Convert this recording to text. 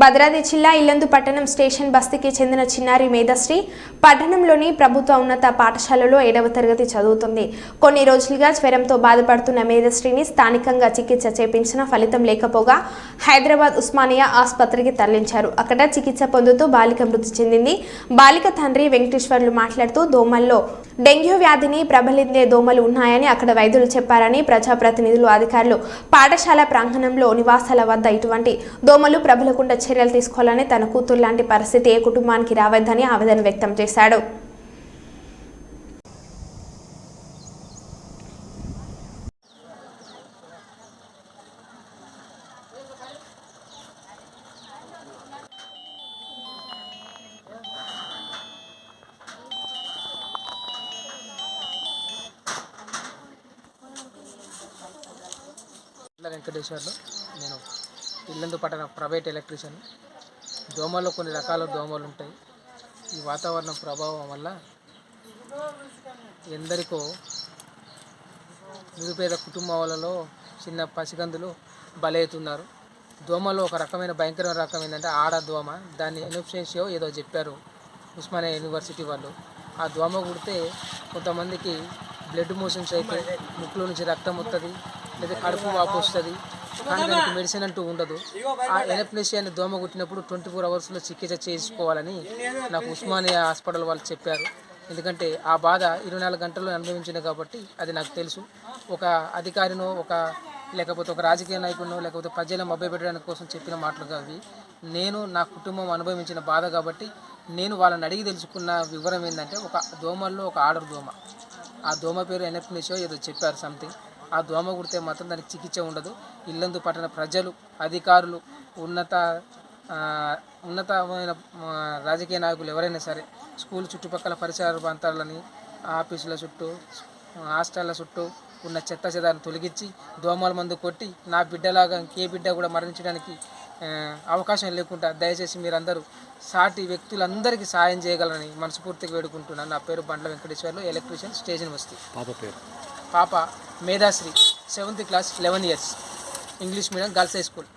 భద్రాద్రి జిల్లా ఇల్లందు పట్టణం స్టేషన్ బస్తీకి చెందిన చిన్నారి మేధశ్రీ పట్టణంలోని ప్రభుత్వ ఉన్నత పాఠశాలలో ఏడవ తరగతి చదువుతుంది. కొన్ని రోజులుగా జ్వరంతో బాధపడుతున్న మేధశ్రీని స్థానికంగా చికిత్స చేపించిన ఫలితం లేకపోగా హైదరాబాద్ ఉస్మానియా ఆసుపత్రికి తరలించారు. అక్కడ చికిత్స పొందుతూ బాలిక మృతి చెందింది. బాలిక తండ్రి వెంకటేశ్వర్లు మాట్లాడుతూ దోమల్లో డెంగ్యూ వ్యాధిని ప్రబలిందే దోమలు ఉన్నాయని అక్కడ వైద్యులు చెప్పారని ప్రజాప్రతినిధులు అధికారులు పాఠశాల ప్రాంగణంలో నివాసాల వద్ద ఇటువంటి దోమలు ప్రబలకుండా చర్యలు తీసుకోవాలని తన కూతురు లాంటి పరిస్థితి ఏ కుటుంబానికి రావద్దని ఆవేదన వ్యక్తం చేశాడు. వెంకటేశ్వర్లు. నేను ఇల్లందు పట్టణ ప్రైవేట్ ఎలక్ట్రీషియన్. దోమల్లో కొన్ని రకాల దోమలు ఉంటాయి. ఈ వాతావరణం ప్రభావం వల్ల ఎందరికో నిరుపేద కుటుంబాలలో చిన్న పసిగందులు బలవుతున్నారు దోమలో ఒక రకమైన భయంకరమైన రకం ఏంటంటే ఆడ దోమ. దాన్ని ఎనోఫ్షియో ఏదో చెప్పారు ఉస్మానియా యూనివర్సిటీ వాళ్ళు. ఆ దోమ కుడితే కొంతమందికి బ్లడ్ మోషన్స్ అయితే ముక్కులో నుంచి రక్తం వస్తుంది లేదా కడుపు వాపు వస్తుంది కానీ దానికి మెడిసిన్ అంటూ ఉండదు. ఆ ఎనప్లేసియా దోమ కుట్టినప్పుడు ట్వంటీ ఫోర్ అవర్స్లో చికిత్స చేసుకోవాలని నాకు ఉస్మానియా హాస్పిటల్ వాళ్ళు చెప్పారు. ఎందుకంటే ఆ బాధ ఇరవై నాలుగు గంటల్లో అనుభవించింది కాబట్టి అది నాకు తెలుసు. ఒక అధికారినో ఒక లేకపోతే ఒక రాజకీయ నాయకుడినో లేకపోతే ప్రజలను మభ్యపెట్టడానికి కోసం చెప్పిన మాటలు కావి నేను నా కుటుంబం అనుభవించిన బాధ కాబట్టి నేను వాళ్ళని అడిగి తెలుసుకున్న వివరం ఏంటంటే ఒక దోమల్లో ఒక ఆర్డర్ దోమ. ఆ దోమ పేరు ఎనప్నిషో ఏదో చెప్పారు సంథింగ్ ఆ దోమ కుడితే మాత్రం దానికి చికిత్స ఉండదు. ఇల్లందు పట్టణ ప్రజలు అధికారులు ఉన్నత ఉన్నతమైన రాజకీయ నాయకులు ఎవరైనా సరే స్కూల్ చుట్టుపక్కల పరిసర ప్రాంతాలని ఆఫీసుల చుట్టూ హాస్టళ్ళ చుట్టూ ఉన్న చెత్త చెదాన్ని తొలగించి దోమల మందు కొట్టి నా బిడ్డలాగా ఇంకే బిడ్డ కూడా మరణించడానికి అవకాశం లేకుండా దయచేసి మీరందరూ సాటి వ్యక్తులందరికీ సాయం చేయగలరని మనస్ఫూర్తిగా వేడుకుంటున్నాను. నా పేరు బండ్ల వెంకటేశ్వర్లు ఎలక్ట్రీషియన్ స్టేషన్ వస్తీ పాప పేరు. పాప Medhashri seventh class eleven years English medium girls high school